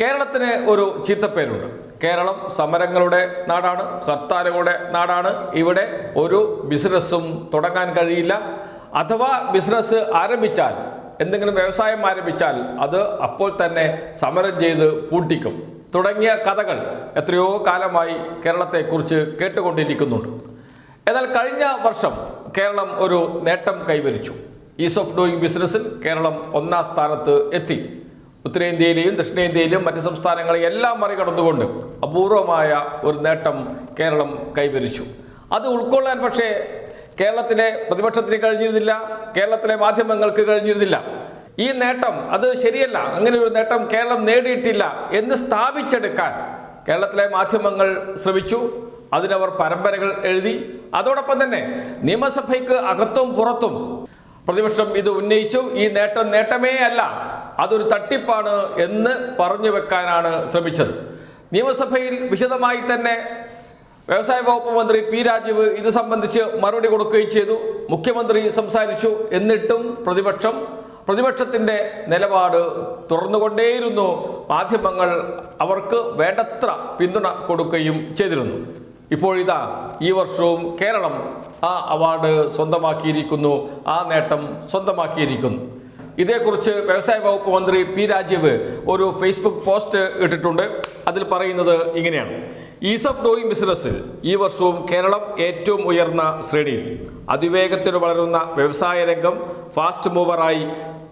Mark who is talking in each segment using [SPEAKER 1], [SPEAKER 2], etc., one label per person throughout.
[SPEAKER 1] കേരളത്തിന് ഒരു ചീത്തപ്പേരുണ്ട്. കേരളം സമരങ്ങളുടെ നാടാണ് ഹർത്താലുകളുടെ നാടാണ്. ഇവിടെ ഒരു ബിസിനസ്സും തുടങ്ങാൻ കഴിയില്ല. അഥവാ ബിസിനസ് ആരംഭിച്ചാൽ എന്തെങ്കിലും വ്യവസായം ആരംഭിച്ചാൽ അത് അപ്പോൾ തന്നെ സമരം ചെയ്ത് പൂട്ടിക്കും. തുടങ്ങിയ കഥകൾ എത്രയോ കാലമായി കേരളത്തെക്കുറിച്ച് കേട്ടുകൊണ്ടിരിക്കുന്നുണ്ട്. എന്നാൽ കഴിഞ്ഞ വർഷം കേരളം ഒരു നേട്ടം കൈവരിച്ചു. ഈസ് ഓഫ് ഡൂയിങ് ബിസിനസ്സിൽ കേരളം ഒന്നാം സ്ഥാനത്ത് എത്തി. ഉത്തരേന്ത്യയിലെയും ദക്ഷിണേന്ത്യയിലും മറ്റ് സംസ്ഥാനങ്ങളെയും എല്ലാം മറികടന്നുകൊണ്ട് അപൂർവമായ ഒരു നേട്ടം കേരളം കൈവരിച്ചു. അത് ഉൾക്കൊള്ളാൻ പക്ഷേ കേരളത്തിലെ പ്രതിപക്ഷത്തിന് കഴിഞ്ഞിരുന്നില്ല കേരളത്തിലെ മാധ്യമങ്ങൾക്ക് കഴിഞ്ഞിരുന്നില്ല. ഈ നേട്ടം അത് ശരിയല്ല. അങ്ങനെ ഒരു നേട്ടം കേരളം നേടിയിട്ടില്ല എന്ന് സ്ഥാപിച്ചെടുക്കാൻ കേരളത്തിലെ മാധ്യമങ്ങൾ ശ്രമിച്ചു. അതിനവർ പരമ്പരകൾ എഴുതി. അതോടൊപ്പം തന്നെ നിയമസഭയ്ക്ക് അകത്തും പുറത്തും പ്രതിപക്ഷം ഇത് ഉന്നയിച്ചു. ഈ നേട്ടം നേട്ടമേ അല്ല. അതൊരു തട്ടിപ്പാണ് എന്ന് പറഞ്ഞു വെക്കാനാണ് ശ്രമിച്ചത്. നിയമസഭയിൽ വിശദമായി തന്നെ വ്യവസായ വകുപ്പ് മന്ത്രി പി രാജീവ് ഇത് സംബന്ധിച്ച് മറുപടി കൊടുക്കുകയും ചെയ്തു. മുഖ്യമന്ത്രി സംസാരിച്ചു. എന്നിട്ടും പ്രതിപക്ഷം പ്രതിപക്ഷത്തിന്റെ നിലപാട് തുറന്നുകൊണ്ടേയിരുന്നു. മാധ്യമങ്ങൾ അവർക്ക് വേണ്ടത്ര പിന്തുണ കൊടുക്കുകയും ചെയ്തിരുന്നു. ഇപ്പോഴിതാ ഈ വർഷവും കേരളം ആ അവാർഡ് സ്വന്തമാക്കിയിരിക്കുന്നു. ആ നേട്ടം സ്വന്തമാക്കിയിരിക്കുന്നു. ഇതേക്കുറിച്ച് വ്യവസായ വകുപ്പ് മന്ത്രി പി രാജീവ് ഒരു ഫേസ്ബുക്ക് പോസ്റ്റ് ഇട്ടിട്ടുണ്ട്. അതിൽ പറയുന്നത് ഇങ്ങനെയാണ്. ഈസ് ഓഫ് ഡൂയിങ് ബിസിനസ്സിൽ ഈ വർഷവും കേരളം ഏറ്റവും ഉയർന്ന ശ്രേണിയിൽ. അതിവേഗത്തിൽ വളരുന്ന വ്യവസായ രംഗം ഫാസ്റ്റ് മൂവറായി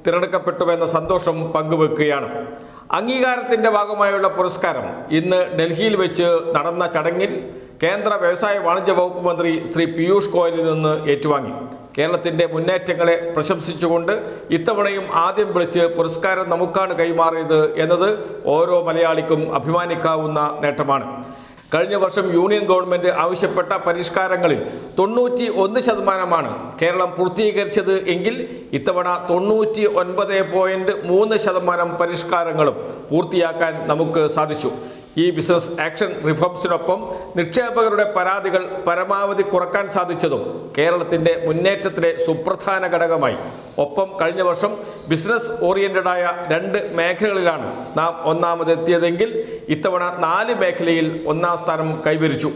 [SPEAKER 1] തിരഞ്ഞെടുക്കപ്പെട്ടുവെന്ന സന്തോഷം പങ്കുവെക്കുകയാണ്. അംഗീകാരത്തിന്റെ ഭാഗമായുള്ള പുരസ്കാരം ഇന്ന് ഡൽഹിയിൽ വെച്ച് നടന്ന ചടങ്ങിൽ കേന്ദ്ര വ്യവസായ വാണിജ്യ വകുപ്പ് മന്ത്രി ശ്രീ പീയൂഷ് ഗോയലിൽ നിന്ന് ഏറ്റുവാങ്ങി. കേരളത്തിന്റെ മുന്നേറ്റങ്ങളെ പ്രശംസിച്ചുകൊണ്ട് ഇത്തവണയും ആദ്യം വിളിച്ച് പുരസ്കാരം നമുക്കാണ് കൈമാറിയത് എന്നത് ഓരോ മലയാളിക്കും അഭിമാനിക്കാവുന്ന നേട്ടമാണ്. കഴിഞ്ഞ വർഷം യൂണിയൻ ഗവൺമെന്റ് ആവശ്യപ്പെട്ട പരിഷ്കാരങ്ങളിൽ തൊണ്ണൂറ്റി ഒന്ന് ശതമാനമാണ് കേരളം പൂർത്തീകരിച്ചത് എങ്കിൽ ഇത്തവണ തൊണ്ണൂറ്റി ഒൻപത് പോയിന്റ് മൂന്ന് ശതമാനം പരിഷ്കാരങ്ങളും പൂർത്തിയാക്കാൻ നമുക്ക് സാധിച്ചു. ഈ ബിസിനസ് ആക്ഷൻ റിഫോംസിനൊപ്പം നിക്ഷേപകരുടെ പരാതികൾ പരമാവധി കുറയ്ക്കാൻ സാധിച്ചതും കേരളത്തിന്റെ മുന്നേറ്റത്തിലെ സുപ്രധാന ഘടകമായി. ഒപ്പം കഴിഞ്ഞ വർഷം ബിസിനസ് ഓറിയന്റഡായ രണ്ട് മേഖലകളിലാണ് നാം ഒന്നാമതെത്തിയതെങ്കിൽ ഇത്തവണ നാല് മേഖലയിൽ ഒന്നാം സ്ഥാനം കൈവരിച്ചു.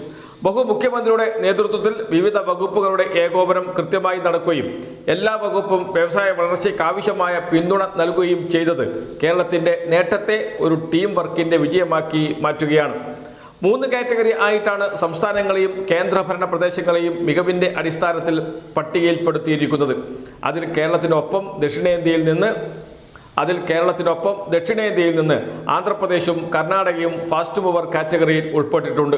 [SPEAKER 1] ബഹുമുഖ്യമന്ത്രിയുടെ നേതൃത്വത്തിൽ വിവിധ വകുപ്പുകളുടെ ഏകോപനം കൃത്യമായി നടക്കുകയും എല്ലാ വകുപ്പും വ്യവസായ വളർച്ചയ്ക്ക് ആവശ്യമായ പിന്തുണ നൽകുകയും ചെയ്തത് കേരളത്തിന്റെ നേട്ടത്തെ ഒരു ടീം വർക്കിന്റെ വിജയമാക്കി മാറ്റുകയാണ്. മൂന്ന് കാറ്റഗറി ആയിട്ടാണ് സംസ്ഥാനങ്ങളെയും കേന്ദ്രഭരണ പ്രദേശങ്ങളെയും മികവിന്റെ അടിസ്ഥാനത്തിൽ പട്ടികയിൽപ്പെടുത്തിയിരിക്കുന്നത്. അതിൽ കേരളത്തിനൊപ്പം ദക്ഷിണേന്ത്യയിൽ നിന്ന് അതിൽ കേരളത്തിനൊപ്പം ദക്ഷിണേന്ത്യയിൽ നിന്ന് ആന്ധ്രാപ്രദേശും കർണാടകയും ഫാസ്റ്റ് മൂവർ കാറ്റഗറിയിൽ ഉൾപ്പെട്ടിട്ടുണ്ട്.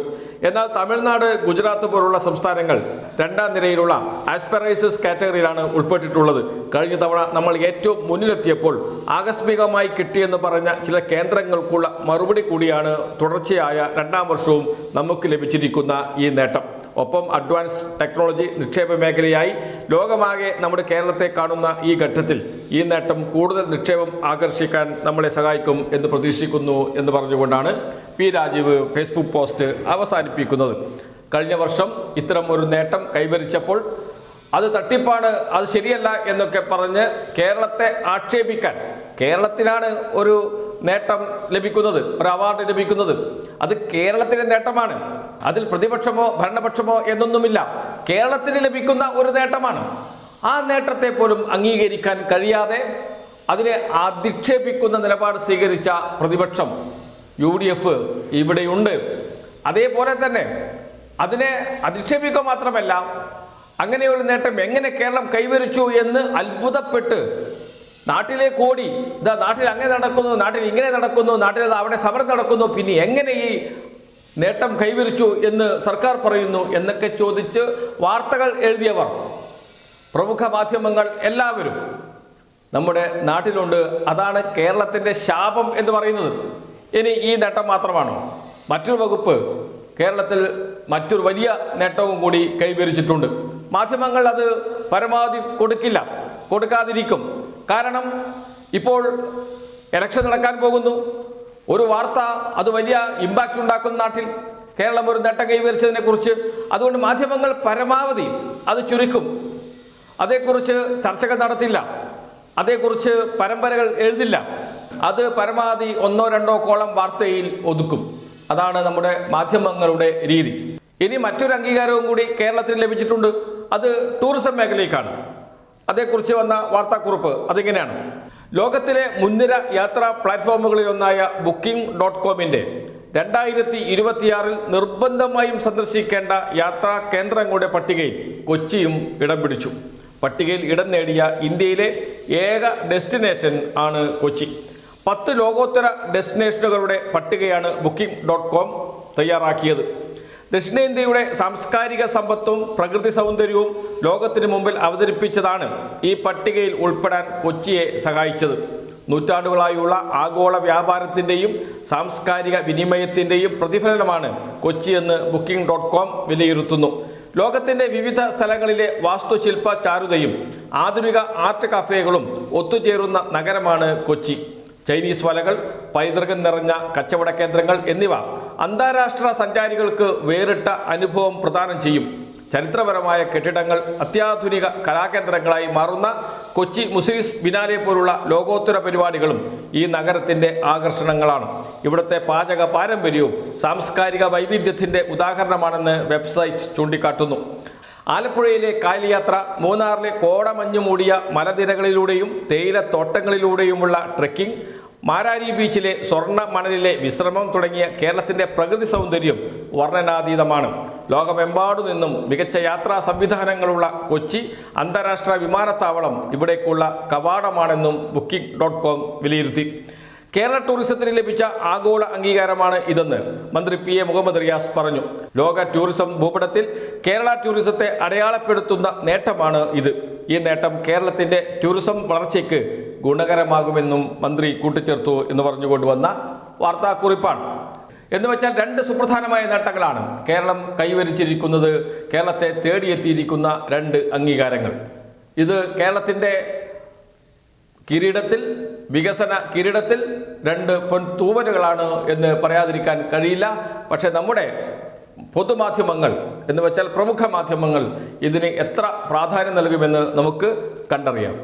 [SPEAKER 1] എന്നാൽ തമിഴ്നാട് ഗുജറാത്ത് പോലുള്ള സംസ്ഥാനങ്ങൾ രണ്ടാം നിരയിലുള്ള ആസ്പെറൈസസ് കാറ്റഗറിയിലാണ് ഉൾപ്പെട്ടിട്ടുള്ളത്. കഴിഞ്ഞ തവണ നമ്മൾ ഏറ്റവും മുന്നിലെത്തിയപ്പോൾ ആകസ്മികമായി കിട്ടിയെന്ന് പറഞ്ഞ ചില കേന്ദ്രങ്ങൾക്കുള്ള മറുപടി കൂടിയാണ് തുടർച്ചയായ രണ്ടാം വർഷവും നമുക്ക് ലഭിച്ചിരിക്കുന്ന ഈ നേട്ടം. ഒപ്പം അഡ്വാൻസ് ടെക്നോളജി നിക്ഷേപ മേഖലയായി ലോകമാകെ നമ്മുടെ കേരളത്തെ കാണുന്ന ഈ ഘട്ടത്തിൽ ഈ നേട്ടം കൂടുതൽ നിക്ഷേപം ആകർഷിക്കാൻ നമ്മളെ സഹായിക്കും എന്ന് പ്രതീക്ഷിക്കുന്നു എന്ന് പറഞ്ഞുകൊണ്ടാണ് പി രാജീവ് ഫേസ്ബുക്ക് പോസ്റ്റ് അവസാനിപ്പിക്കുന്നത്. കഴിഞ്ഞ വർഷം ഇത്തരം ഒരു നേട്ടം കൈവരിച്ചപ്പോൾ അത് തട്ടിപ്പാണ് അത് ശരിയല്ല എന്നൊക്കെ പറഞ്ഞ് കേരളത്തെ ആക്ഷേപിക്കാൻ കേരളത്തിലാണ് ഒരു നേട്ടം ലഭിക്കുന്നത് ഒരു അവാർഡ് ലഭിക്കുന്നത്. അത് കേരളത്തിലെ നേട്ടമാണ്. അതിൽ പ്രതിപക്ഷമോ ഭരണപക്ഷമോ എന്നൊന്നുമില്ല. കേരളത്തിന് ലഭിക്കുന്ന ഒരു നേട്ടമാണ്. ആ നേട്ടത്തെ പോലും അംഗീകരിക്കാൻ കഴിയാതെ അതിനെ അധിക്ഷേപിക്കുന്ന നിലപാട് സ്വീകരിച്ച പ്രതിപക്ഷം യു ഡി എഫ് ഇവിടെയുണ്ട്. അതേപോലെ തന്നെ അതിനെ അധിക്ഷേപിക്കുക മാത്രമല്ല അങ്ങനെ ഒരു നേട്ടം എങ്ങനെ കേരളം കൈവരിച്ചു എന്ന് അത്ഭുതപ്പെട്ട് നാട്ടിലെ കോടി ഇതാ നാട്ടിൽ അങ്ങനെ നടക്കുന്നു നാട്ടിൽ ഇങ്ങനെ നടക്കുന്നു നാട്ടിൽ അവിടെ സമരം നടക്കുന്നു പിന്നെ എങ്ങനെ ഈ നേട്ടം കൈവരിച്ചു എന്ന് സർക്കാർ പറയുന്നു എന്നൊക്കെ ചോദിച്ച് വാർത്തകൾ എഴുതിയവർ. പ്രമുഖ മാധ്യമങ്ങൾ എല്ലാവരും നമ്മുടെ നാട്ടിലുണ്ട്. അതാണ് കേരളത്തിന്റെ ശാപം എന്ന് പറയുന്നത്. ഇനി ഈ നേട്ടം മാത്രമാണോ? മറ്റൊരു വകുപ്പ് കേരളത്തിൽ മറ്റൊരു വലിയ നേട്ടവും കൂടി കൈവരിച്ചിട്ടുണ്ട്. മാധ്യമങ്ങൾ അത് പരമാവധി കൊടുക്കില്ല. കൊടുക്കാതിരിക്കും. കാരണം ഇപ്പോൾ ഇലക്ഷൻ നടക്കാൻ പോകുന്നു. ഒരു വാർത്ത അത് വലിയ ഇമ്പാക്റ്റ് ഉണ്ടാക്കുന്ന നാട്ടിൽ കേരളം ഒരു നേട്ടം കൈവരിച്ചതിനെ കുറിച്ച് അതുകൊണ്ട് മാധ്യമങ്ങൾ പരമാവധി അത് ചുരുക്കും. അതേക്കുറിച്ച് ചർച്ചകൾ നടത്തില്ല. അതേക്കുറിച്ച് പരമ്പരകൾ എഴുതില്ല. അത് പരമാവധി ഒന്നോ രണ്ടോ കോളം വാർത്തയിൽ ഒതുക്കും. അതാണ് നമ്മുടെ മാധ്യമങ്ങളുടെ രീതി. ഇനി മറ്റൊരു അംഗീകാരവും കൂടി കേരളത്തിന് ലഭിച്ചിട്ടുണ്ട്. അത് ടൂറിസം മേഖലയ്ക്കാണ്. അതേക്കുറിച്ച് വന്ന വാർത്താക്കുറിപ്പ് അതിങ്ങനെയാണ്. ലോകത്തിലെ മുൻനിര യാത്രാ പ്ലാറ്റ്ഫോമുകളിലൊന്നായ ബുക്കിംഗ് ഡോട്ട് കോമിന്റെ രണ്ടായിരത്തി ഇരുപത്തിയാറിൽ നിർബന്ധമായും സന്ദർശിക്കേണ്ട യാത്രാ കേന്ദ്രങ്ങളുടെ പട്ടികയിൽ കൊച്ചിയും ഇടം പിടിച്ചു. പട്ടികയിൽ ഇടം നേടിയ ഇന്ത്യയിലെ ഏക ഡെസ്റ്റിനേഷൻ ആണ് കൊച്ചി. പത്ത് ലോകോത്തര ഡെസ്റ്റിനേഷനുകളുടെ പട്ടികയാണ് ബുക്കിംഗ് ഡോട്ട് കോം തയ്യാറാക്കിയത്. ദക്ഷിണേന്ത്യയുടെ സാംസ്കാരിക സമ്പത്തും പ്രകൃതി സൗന്ദര്യവും ലോകത്തിന് മുമ്പിൽ അവതരിപ്പിച്ചതാണ് ഈ പട്ടികയിൽ ഉൾപ്പെടാൻ കൊച്ചിയെ സഹായിച്ചത്. നൂറ്റാണ്ടുകളായുള്ള ആഗോള വ്യാപാരത്തിന്റെയും സാംസ്കാരിക വിനിമയത്തിന്റെയും പ്രതിഫലനമാണ് കൊച്ചിയെന്ന് ബുക്കിംഗ് ഡോട്ട് കോം വിലയിരുത്തുന്നു. ലോകത്തിന്റെ വിവിധ സ്ഥലങ്ങളിലെ വാസ്തുശില്പ ചാരുതയും ആധുനിക ആർട്ട് കഫേകളും ഒത്തുചേരുന്ന നഗരമാണ് കൊച്ചി. ചൈനീസ് വലകൾ പൈതൃകം നിറഞ്ഞ കച്ചവട കേന്ദ്രങ്ങൾ എന്നിവ അന്താരാഷ്ട്ര സഞ്ചാരികൾക്ക് വേറിട്ട അനുഭവം പ്രദാനം ചെയ്യും. ചരിത്രപരമായ കെട്ടിടങ്ങൾ അത്യാധുനിക കലാകേന്ദ്രങ്ങളായി മാറുന്ന കൊച്ചി മുസിരിസ് ബിനാലെ പോലുള്ള ലോകോത്തര പരിപാടികളും ഈ നഗരത്തിന്റെ ആകർഷണങ്ങളാണ്. ഇവിടുത്തെ പാചക പാരമ്പര്യവും സാംസ്കാരിക വൈവിധ്യത്തിന്റെ ഉദാഹരണമാണെന്ന് വെബ്സൈറ്റ് ചൂണ്ടിക്കാട്ടുന്നു. ആലപ്പുഴയിലെ കാലിയാത്ര മൂന്നാറിലെ കോടമഞ്ഞു മൂടിയ മലനിരകളിലൂടെയും തേയിലത്തോട്ടങ്ങളിലൂടെയുമുള്ള ട്രെക്കിംഗ് മാരാരി ബീച്ചിലെ സ്വർണ മണലിലെ വിശ്രമം തുടങ്ങിയ കേരളത്തിന്റെ പ്രകൃതി സൗന്ദര്യം വർണനാതീതമാണ്. ലോകമെമ്പാടു നിന്നും മികച്ച യാത്രാ സംവിധാനങ്ങളുള്ള കൊച്ചി അന്താരാഷ്ട്ര വിമാനത്താവളം ഇവിടേക്കുള്ള കവാടമാണെന്നും ബുക്കിംഗ് ഡോട്ട് കോം വിലയിരുത്തി. കേരള ടൂറിസത്തിന് ലഭിച്ച ആഗോള അംഗീകാരമാണ് ഇതെന്ന് മന്ത്രി പി എ മുഹമ്മദ് റിയാസ് പറഞ്ഞു. ലോക ടൂറിസം ഭൂപടത്തിൽ കേരള ടൂറിസത്തെ അടയാളപ്പെടുത്തുന്ന നേട്ടമാണ് ഇത്. ഈ നേട്ടം കേരളത്തിന്റെ ടൂറിസം വളർച്ചയ്ക്ക് ഗുണകരമാകുമെന്നും മന്ത്രി കൂട്ടിച്ചേർത്തു എന്ന് പറഞ്ഞുകൊണ്ട് വന്ന വാർത്താക്കുറിപ്പാണ്. എന്ന് വെച്ചാൽ രണ്ട് സുപ്രധാനമായ നേട്ടങ്ങളാണ്. കേരളം കൈവരിച്ചിരിക്കുന്നത് കേരളത്തെ തേടിയെത്തിയിരിക്കുന്ന രണ്ട് അംഗീകാരങ്ങൾ. ഇത് കേരളത്തിന്റെ കിരീടത്തിൽ വികസന കിരീടത്തിൽ രണ്ട് പൊൻ തൂവലുകളാണ് എന്ന് പറയാതിരിക്കാൻ കഴിയില്ല. പക്ഷേ നമ്മുടെ പൊതുമാധ്യമങ്ങൾ എന്ന് വെച്ചാൽ പ്രമുഖ മാധ്യമങ്ങൾ ഇതിന് എത്ര പ്രാധാന്യം നൽകുമെന്ന് നമുക്ക് കണ്ടറിയാം.